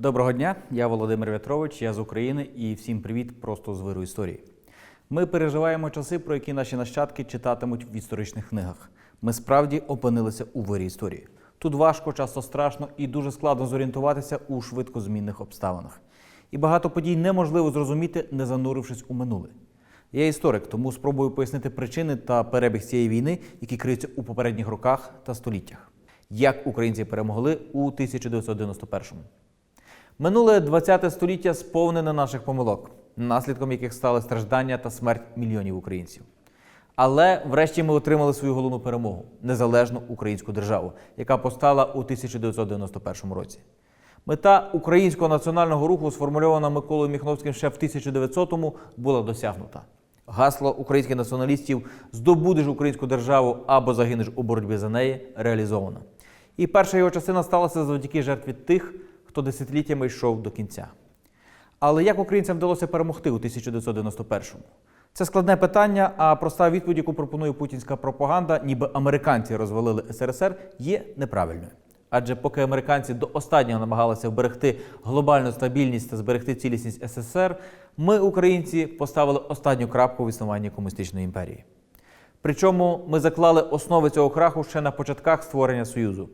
Доброго дня, я Володимир В'ятрович, я з України і всім привіт просто з виру історії. Ми переживаємо часи, про які наші нащадки читатимуть в історичних книгах. Ми справді опинилися у вирі історії. Тут важко, часто страшно і дуже складно зорієнтуватися у швидкозмінних обставинах. І багато подій неможливо зрозуміти, не занурившись у минуле. Я історик, тому спробую пояснити причини та перебіг цієї війни, які криються у попередніх роках та століттях. Як українці перемогли у 1991-му. Минуле 20 століття сповнене наших помилок, наслідком яких стали страждання та смерть мільйонів українців. Але врешті ми отримали свою головну перемогу незалежну українську державу, яка постала у 1991 році. Мета українського національного руху, сформульована Миколою Міхновським ще в 1900-му, була досягнута. Гасло українських націоналістів здобудеш українську державу або загинеш у боротьбі за неї реалізовано. І перша його частина сталася завдяки жертві тих, хто десятиліттями йшов до кінця. Але як українцям вдалося перемогти у 1991-му? Це складне питання, а проста відповідь, яку пропонує путінська пропаганда, ніби американці розвалили СРСР, є неправильною. Адже поки американці до останнього намагалися вберегти глобальну стабільність та зберегти цілісність СССР, ми, українці, поставили останню крапку в існуванні комуністичної імперії. Причому ми заклали основи цього краху ще на початках створення Союзу.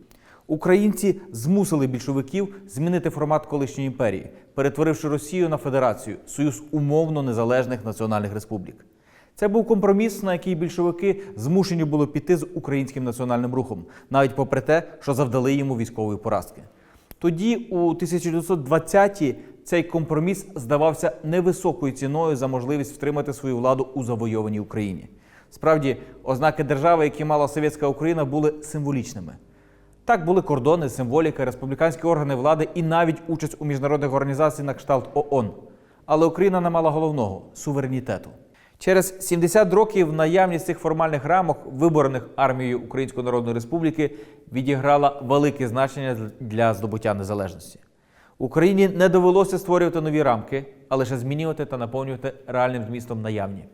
Українці змусили більшовиків змінити формат колишньої імперії, перетворивши Росію на федерацію Союз умовно незалежних національних республік. Це був компроміс, на який більшовики змушені були піти з українським національним рухом, навіть попри те, що завдали йому військової поразки. Тоді, у 1920-ті, цей компроміс здавався невисокою ціною за можливість втримати свою владу у завойованій Україні. Справді, ознаки держави, які мала совєтська Україна, були символічними. Так були кордони, символіка, республіканські органи влади і навіть участь у міжнародних організаціях на кшталт ООН. Але Україна не мала головного суверенітету. Через 70 років наявність цих формальних рамок, виборених армією Української Народної Республіки, відіграла велике значення для здобуття незалежності. Україні не довелося створювати нові рамки, а лише змінювати та наповнювати реальним змістом наявні.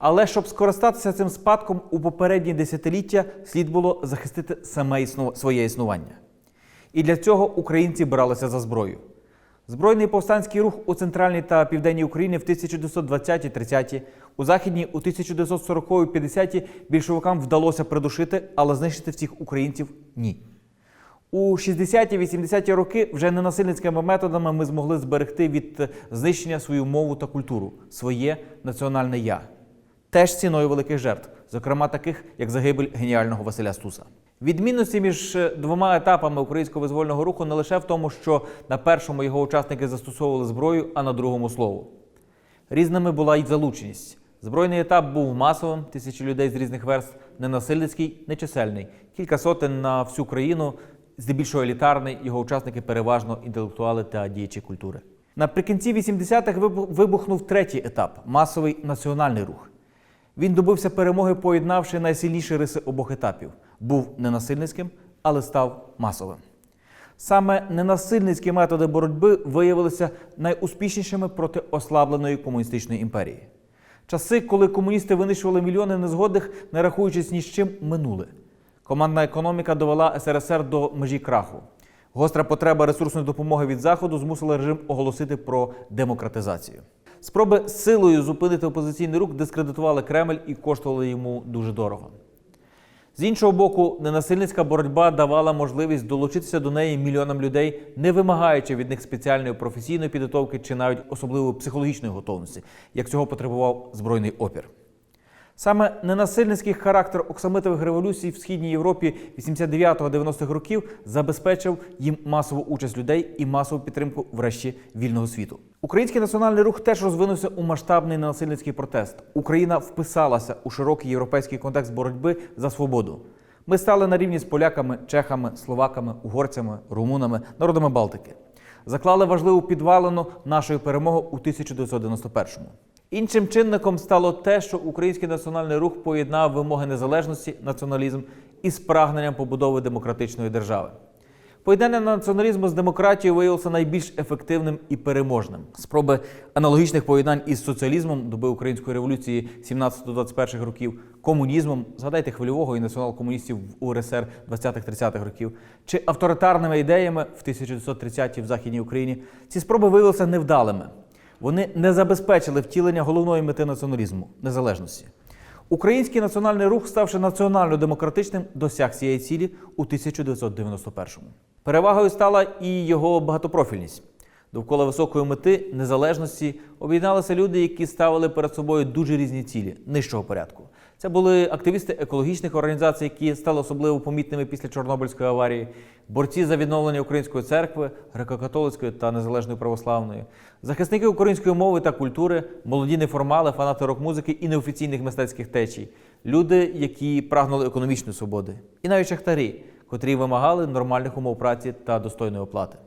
Але щоб скористатися цим спадком у попередні десятиліття, слід було захистити саме існу... своє існування. І для цього українці бралися за зброю. Збройний повстанський рух у центральній та південній Україні в 1920-30-ті, у західній у 1940-50-ті більшовикам вдалося придушити, але знищити всіх українців ні. У 60-80-ті роки вже ненасильницькими методами ми змогли зберегти від знищення свою мову та культуру, своє національне я. Теж ціною великих жертв, зокрема таких, як загибель геніального Василя Стуса. Відмінності між двома етапами українського визвольного руху не лише в тому, що на першому його учасники застосовували зброю, а на другому слово. Різними була й залученість. Збройний етап був масовим, тисячі людей з різних верств, ненасильницький, нечисельний, кілька сотень на всю країну, здебільшого елітарний, його учасники переважно інтелектуали та діячі культури. Наприкінці 80-х вибухнув третій етап масовий національний рух. Він добився перемоги, поєднавши найсильніші риси обох етапів. Був ненасильницьким, але став масовим. Саме ненасильницькі методи боротьби виявилися найуспішнішими проти ослабленої комуністичної імперії. Часи, коли комуністи винищували мільйони незгодних, не рахуючись ні з чим, минули. Командна економіка довела СРСР до межі краху. Гостра потреба ресурсної допомоги від Заходу змусила режим оголосити про демократизацію. Спроби силою зупинити опозиційний рух дискредитували Кремль і коштували йому дуже дорого. З іншого боку, ненасильницька боротьба давала можливість долучитися до неї мільйонам людей, не вимагаючи від них спеціальної професійної підготовки чи навіть особливої психологічної готовності, як цього потребував збройний опір. Саме ненасильницький характер оксамитових революцій в східній Європі 89-90-х років забезпечив їм масову участь людей і масову підтримку врешті вільного світу. Український національний рух теж розвинувся у масштабний ненасильницький протест. Україна вписалася у широкий європейський контекст боротьби за свободу. Ми стали на рівні з поляками, чехами, словаками, угорцями, румунами, народами Балтики. Заклали важливу підвалину нашої перемоги у 1991-му. Іншим чинником стало те, що український національний рух поєднав вимоги незалежності, націоналізм із прагненням побудови демократичної держави. Поєднання націоналізму з демократією виявилося найбільш ефективним і переможним. Спроби аналогічних поєднань із соціалізмом доби української революції 17-21 років комунізмом, згадайте хвильового і націонал-комуністів в УРСР 20-30-х років, чи авторитарними ідеями в 1930-ті в Західній Україні, ці спроби виявилися невдалими. Вони не забезпечили втілення головної мети націоналізму незалежності. Український національний рух, ставши національно-демократичним, досяг цієї цілі у 1991-му. Перевагою стала і його багатопрофільність. Довкола високої мети незалежності об'єдналися люди, які ставили перед собою дуже різні цілі нижчого порядку. Це були активісти екологічних організацій, які стали особливо помітними після Чорнобильської аварії, борці за відновлення української церкви, греко-католицької та незалежної православної, захисники української мови та культури, молоді неформали, фанати рок-музики і неофіційних мистецьких течій, люди, які прагнули економічної свободи, і навіть шахтарі, котрі вимагали нормальних умов праці та достойної оплати.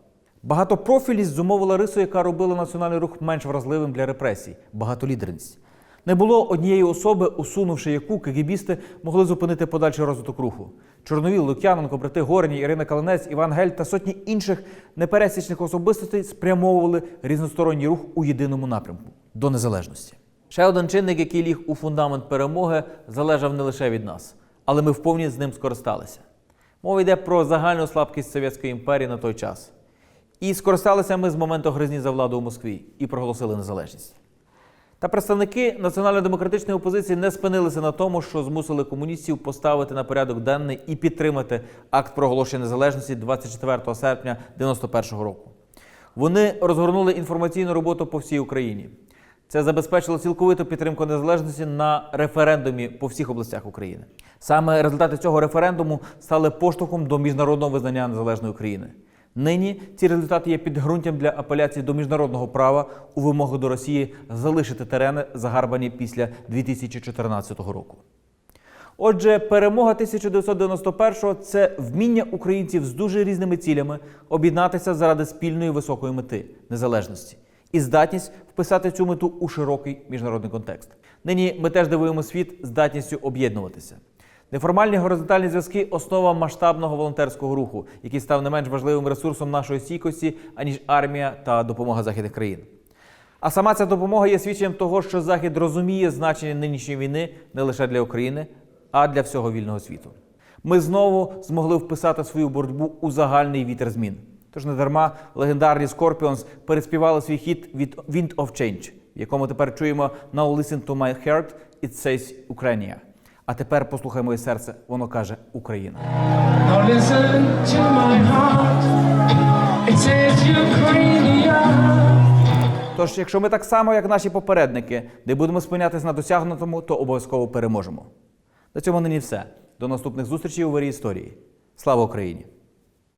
Багатопрофільність зумовила рису, яка робила національний рух менш вразливим для репресій багатолідерність. Не було однієї особи, усунувши яку кегібісти могли зупинити подальший розвиток руху. Чорновіл, Лук'яненко, брати Горні, Ірина Калинець, Іван Гель та сотні інших непересічних особистостей спрямовували різносторонній рух у єдиному напрямку до незалежності. Ще один чинник, який ліг у фундамент перемоги, залежав не лише від нас, але ми вповні з ним скористалися. Мова йде про загальну слабкість Совєтської імперії на той час. І скористалися ми з моменту гризні за владу у Москві і проголосили незалежність. Та представники національно-демократичної опозиції не спинилися на тому, що змусили комуністів поставити на порядок денний і підтримати акт проголошення незалежності 24 серпня 91-го року. Вони розгорнули інформаційну роботу по всій Україні. Це забезпечило цілковиту підтримку незалежності на референдумі по всіх областях України. Саме результати цього референдуму стали поштовхом до міжнародного визнання незалежної України. Нині ці результати є підґрунтям для апеляції до міжнародного права у вимогу до Росії залишити терени, загарбані після 2014 року. Отже, перемога 1991-го – це вміння українців з дуже різними цілями об'єднатися заради спільної високої мети незалежності і здатність вписати цю мету у широкий міжнародний контекст. Нині ми теж дивуємо світ здатністю об'єднуватися. Неформальні горизонтальні зв'язки основа масштабного волонтерського руху, який став не менш важливим ресурсом нашої стійкості, аніж армія та допомога західних країн. А сама ця допомога є свідченням того, що Захід розуміє значення нинішньої війни не лише для України, а для всього вільного світу. Ми знову змогли вписати свою боротьбу у загальний вітер змін. Тож не дарма легендарні Scorpions переспівали свій хіт від Wind of Change, в якому тепер чуємо Now listen to my heart, it says Ukraine. А тепер послухай моє серце, воно каже Україна. Тож, якщо ми так само, як наші попередники, не будемо спинятися на досягнутому, то обов'язково переможемо. На цьому нині все. До наступних зустрічей у вирі історії. Слава Україні!